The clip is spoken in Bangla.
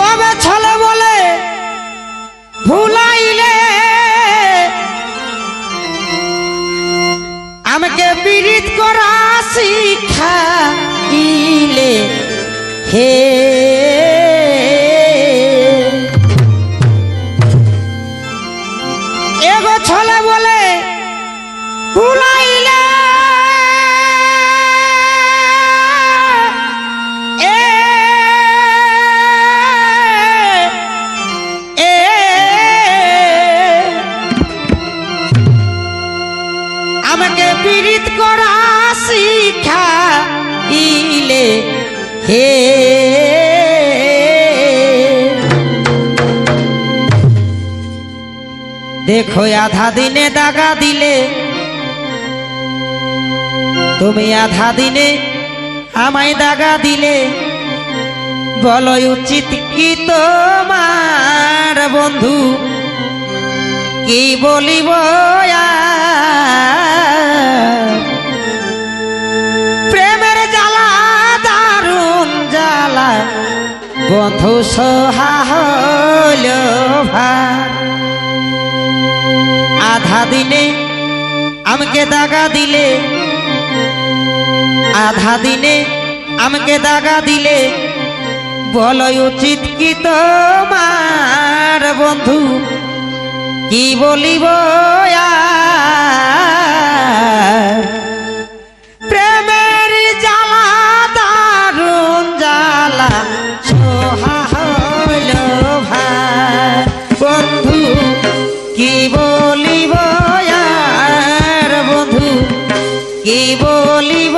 তবে ছলে বলে ভুলাইলে। আমাকে পীড়িত করা শিক্ষা ইলে হে। এগো ছলে বলে ভুলাইলে পীড়িত করা শিক্ষা ইলে হে দেখো আধা দিনে দাগা দিলে তুমি আধা দিনে আমায় দাগা দিলে বলো উচিত কি তোমার বন্ধু কি বলিব আর? বন্ধু সহা হল আধা দিনে আমাকে দাগা দিলে, আধা দিনে আমাকে দাগা দিলে বলো উচিত কি তোমার বন্ধু কি বলিব আর? কি বলিব